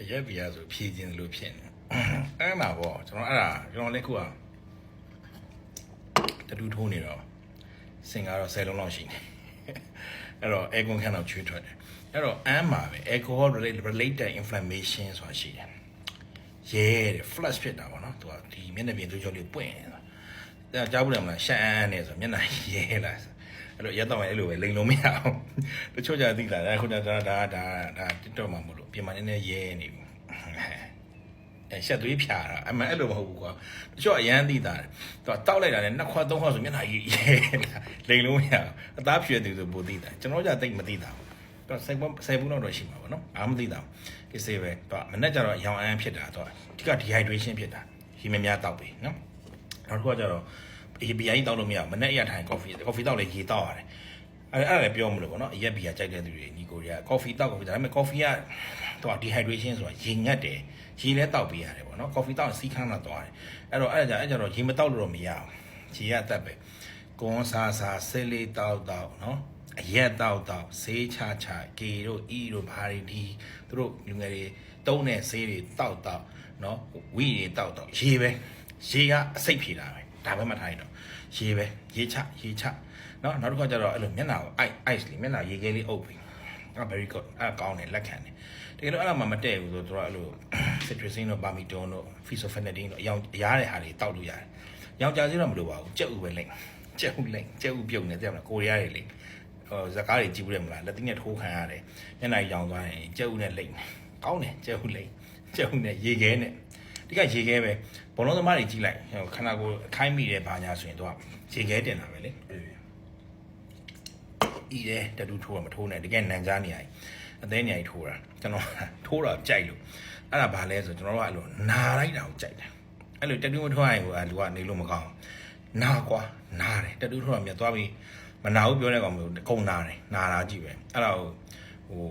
အရက်ဘီယာဆိုဖြည့်ခြင်းလို့ဖြစ်နေအဲ့မှာပေါ့ကျွန်တော်အဲ့ဒါကျွန်တော်လည်းခုကတတူထိုးနေတော့စင်ကတော့10လုံးလောက်ရှိနေအဲ့တော့ air con ခန်းတော့ချွေးထွက်တယ်အဲ့တော့အမ်းမှာပဲ alcohol related inflammation ဆိုတာရှိတယ်ရဲတယ် flush ဖြစ်တာပေါ့နော်သူကဒီမျက်နှာပြင်သွေးကြောလေးပွင့်နေတာအဲ့ဒါကြားဘူးလားမလားရှမ်းအန်းနေဆိုမျက်နှာရဲလာ အဲ့တော့ရက်တော့အဲ့လိုပဲလိန်လုံးမရအောင်တချို့ကြသိလာတယ်ခုနကဒါဒါဒါဒါ TikTok မှာမလို့ပြင်မနေနေရဲနေပြီအဲရှက်သွေးဖြာတာအမှန်အဲ့လိုမဟုတ်ဘူးကွာတချို့အရန်သိတာတယ်သူကတောက်လိုက်တာနဲ့နှစ်ခွက်သုံးခွက်ဆိုမျက်နှာကြီးရဲလာလိန်လုံးမရအောင်အသားဖြွေသူဆိုပိုသိတာကျွန်တော်ကြသိမသိတာဘူးတော့စိတ်ပုံစိတ်ဘူးတော့ရှိမှာပေါ့နော်အားမသိတာဘူးကိစ္စပဲသူကမနေ့ကျတော့ရောင်အန်းဖြစ်တာသူကအဓိက dehydration ဖြစ်တာဟီမများတောက်ပြီနော်နောက်တစ်ခုကကျတော့အေး ဘီယာကြီးတောက်လို့မရဘူးမနေ့ရထိုင် coffee coffee တောက်လေရေတောက်ရတယ်အဲ့အဲ့ဒါလည်းပြောမလို့ပေါ့နော်အရက်ဘီယာကြိုက်တဲ့သူတွေညီကိုတွေက coffee တောက် coffee ဒါပေမဲ့ coffee ကသူက dehydration ဆိုတာရေငတ်တယ်ရေလည်းတောက်ပေးရတယ်ပေါ့နော် coffee တောက်စီးခန်းလာသွားတယ်အဲ့တော့အဲ့ဒါကြအဲ့ကြတော့ရေမတောက်လို့တော့မရဘူးရေကတက်ပဲကွန်ဆာဆာဆဲလေးတောက်တောက်နော်အရက်တောက်တောက်ဆေးချချကေတို့ဤတို့ဘာတွေဒီသူတို့လူငယ်တွေတုံးတဲ့ဆေးတွေတောက်တောက်နော်ဝီတွေတောက်တောက်ရေပဲရေကအစိတ်ဖြေတာပဲ ဒါပဲမှတ်ထားရတော့ရေပဲရေချရေချနော်နောက်တစ်ခါကျတော့အဲ့လိုမျက်နှာကို ice ice လေးမျက်နှာရေခဲလေးအုပ်ပြီးအဲ့ very good အဲ့ကောင်းတယ်လက်ခံတယ်တကယ်လို့အဲ့ဒါမှမတည့်ဘူးဆိုတော့အဲ့လို citrusine တို့ palmiton တို့ physophenadine တို့အရောင်အရားတဲ့ဟာတွေတောက်လို့ရတယ်ရောင်ကြစေးတော့မလိုပါဘူးကြက်ဥပဲလိမ့်ကြက်ဥလိမ့်ကြက်ဥပြုတ်နေတယ်မလားကိုရီးယားတွေလိမ့်ဟိုဇကားတွေကြည့်ဘူးတယ်မလားလက်သီးနဲ့ထိုးခံရတယ်မျက်နှာရောင်သွားရင်ကြက်ဥနဲ့လိမ့်ကောင်းတယ်ကြက်ဥလိမ့်ကြက်ဥနဲ့ရေခဲနဲ့ဒီ ကရေခဲပဲဘလုံးသမားတွေကြည့်လိုက်ဟိုခန္ဓာကိုယ်အခိုင်းမိတယ်ဘာညာဆိုရင်တော့ရေခဲတင်တာပဲလေဤတယ်တတူထိုးရမထိုးနဲ့တကယ်နန်ကြားနေရည်အသေးညာကြီးထိုးတာကျွန်တော်ထိုးတာကြိုက်လို့အဲ့ဒါဘာလဲဆိုကျွန်တော်တို့ကအဲ့လိုနာလိုက်တာကိုကြိုက်တယ်အဲ့လိုတတူမထိုးရရင်ဟိုလူကနေလို့မကောင်းနာကွာနာတယ်တတူထိုးတာမြတ်သွားပြီးမနာဘူးပြောတဲ့ကောင်မျိုးကုံနာတယ်နာတာကြည့်ပဲအဲ့ဒါကို ဟို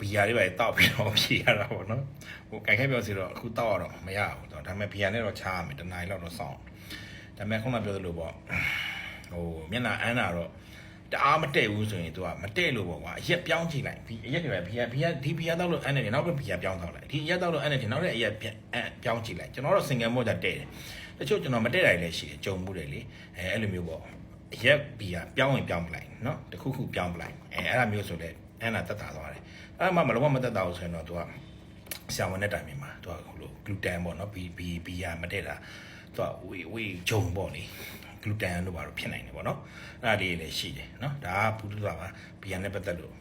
ဘီယာလေးပဲတောက်ပြီးတော့ဖြေရတာပေါ့နော်ဟိုကြိုက်ခဲပြောစီတော့အခုတောက်ရတော့မရဘူးတော့ဒါပေမဲ့ဘီယာနဲ့တော့ချားရမယ်တနားရီလောက်တော့စောင့်ဒါပေမဲ့ခုနပြောသလိုပေါ့ဟိုမျက်နှာအန်းတာတော့တအားမတည့်ဘူးဆိုရင် तू ကမတည့်လို့ပေါ့ကွာအရက်ပြောင်းကြည့်လိုက်ဒီအရက်တွေပဲဘီယာဘီယာဒီဘီယာတော့လို့အဲ့နဲ့နောက်ပဲဘီယာပြောင်းတော့လိုက်ဒီအရက်တော့လို့အဲ့နဲ့နောက်တဲ့အရက်ပြန်အဲ့ပြောင်းကြည့်လိုက်ကျွန်တော်တော့ single mode တည့်တယ်တချို့ကျွန်တော်မတည့်တိုင်းလည်းရှိတယ်ကြုံမှုတယ်လေအဲအဲ့လိုမျိုးပေါ့အရက်ဘီယာပြောင်းရင်ပြောင်းပလိုက်နော်တခုခုပြောင်းပလိုက်အဲအဲ့ဒါမျိုးဆိုလဲ အဲ့နာတက်တာသွားတယ်အဲ့မှမလုံးဝမတက်တာဘူးဆိုရင်တော့ तू ကဆရာဝန်နဲ့တိုင်ပင်မှာ तू ကဟိုလို gluten ပေါ့နော်ဘီဘီဘီယာမတည့်တာသူကဝေဝေဂျုံပေါ့လေဂလူတန်တို့ဘာလို့ဖြစ်နိုင်တယ်ပေါ့နော်အဲ့ဒါလေးလည်းရှိတယ်နော်ဒါကဘူးတူတာပါဘီယန်နဲ့ပတ်သက်လို့